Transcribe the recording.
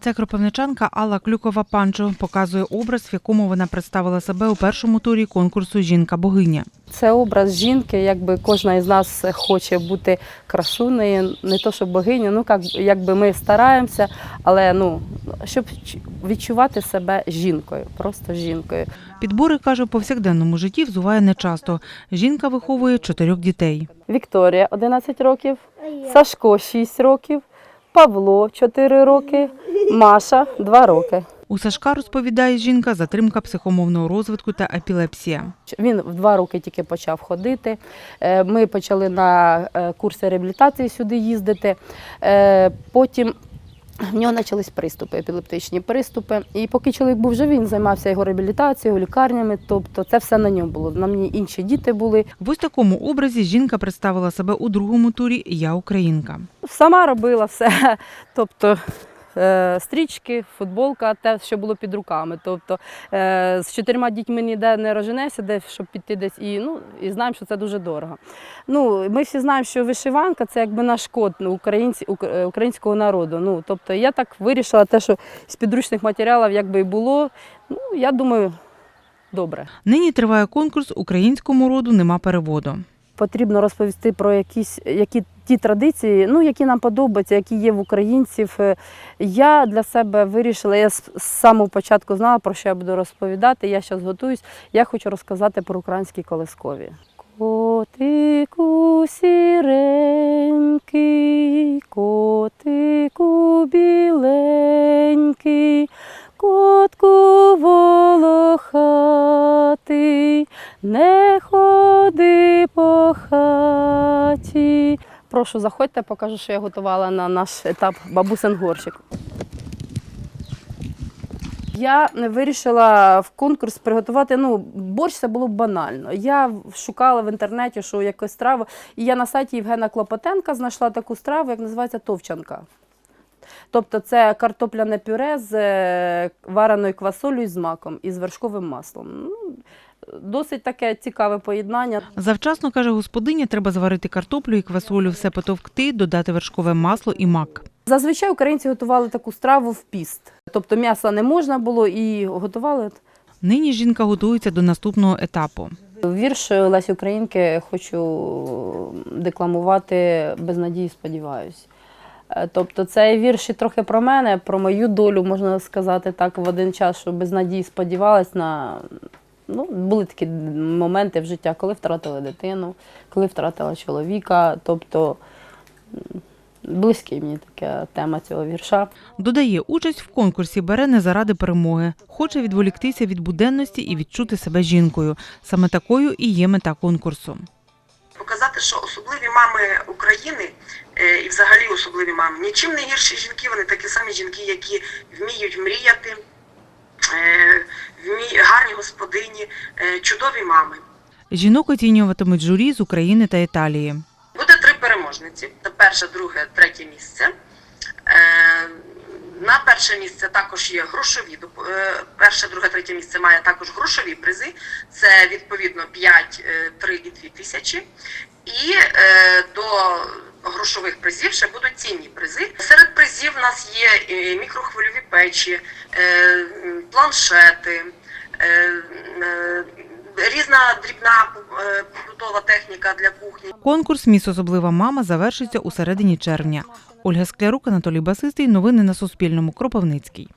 Це кропивничанка Алла Клюкова Панчо показує образ, в якому вона представила себе у першому турі конкурсу Жінка богиня. Це образ жінки, якби кожна із нас хоче бути красунею, не то що богиню, ну як, якби ми стараємося, але ну, щоб відчувати себе жінкою, просто жінкою. Підбори каже, у повсякденному житті взуває нечасто. Жінка виховує чотирьох дітей. Вікторія 11 років, Сашко 6 років, Павло 4 роки, Маша 2 роки. У Сашка розповідає жінка затримка психомовного розвитку та епілепсія. Він в два роки тільки почав ходити. Е, Ми почали на е, курси реабілітації сюди їздити. Е, Потім в нього почались приступи, епілептичні приступи. І поки чоловік був живий, він займався його реабілітацією, лікарнями. Тобто це все на ньому було. На мені інші діти були. В ось такому образі жінка представила себе у другому турі Я Українка. Сама робила все. Тобто стрічки, футболка, те, що було під руками. Тобто е, з чотирма дітьми ніде не роженешся, де щоб піти десь і ну і знаємо, що це дуже дорого. Ну, ми всі знаємо, що вишиванка це якби наш код українці, е, українського народу. Ну, тобто я так вирішила те, що з підручних матеріалів якби і було. Ну, я думаю, добре. Нині триває конкурс українському роду нема переводу. Потрібно розповісти про якісь які ті традиції, ну які нам подобаються, які є в українців. Е, Я для себе вирішила, я з самого початку знала, про що я буду розповідати. Я зараз готуюсь. Я хочу розказати про українські колискові. Котику хаті. Прошу, заходьте, покажу, що я готувала на наш етап бабусин горщик. Я вирішила в конкурс приготувати. Ну, борщ це було б банально. Я шукала в інтернеті, що якусь страву, і я на сайті Євгена Клопотенка знайшла таку страву, як називається товчанка. Тобто це картопляне пюре з е, вареною квасолею і з маком і з вершковим маслом. Ну, досить таке цікаве поєднання. Завчасно, каже господиня, треба зварити картоплю і квасолю, все потовкти, додати вершкове масло і мак. Зазвичай українці готували таку страву в піст. Тобто м'яса не можна було і готували. Нині жінка готується до наступного етапу. Вірш Лесі Українки хочу декламувати без надії, сподіваюсь. Е, Тобто цей вірш і трохи про мене, про мою долю, можна сказати так, в один час, що без надії сподівалась на. Ну, були такі моменти в життя, коли втратила дитину, коли втратила чоловіка. Тобто близький мені така тема цього вірша. Додає, участь в конкурсі бере не заради перемоги. Хоче відволіктися від буденності і відчути себе жінкою. Саме такою і є мета конкурсу. показати, що особливі мами України е, і взагалі особливі мами нічим не гірші жінки, вони такі самі жінки, які вміють мріяти, господині, е, чудові мами. Жінок оцінюватимуть журі з України та Італії. Буде три переможниці: це перше, друге, третє місце. Е, На перше місце також є грошові. е, Перше, друге, третє місце має також грошові призи. Це відповідно 5, е, 3 і 2 тисячі. І до грошових призів ще будуть цінні призи. Серед призів у нас є мікрохвильові печі, планшети. Е, е, Різна дрібна е, побутова техніка для кухні. Конкурс Міс Особлива мама завершиться у середині червня. Ольга Склярук, Анатолій Басистий. Новини на Суспільному. Кропивницький.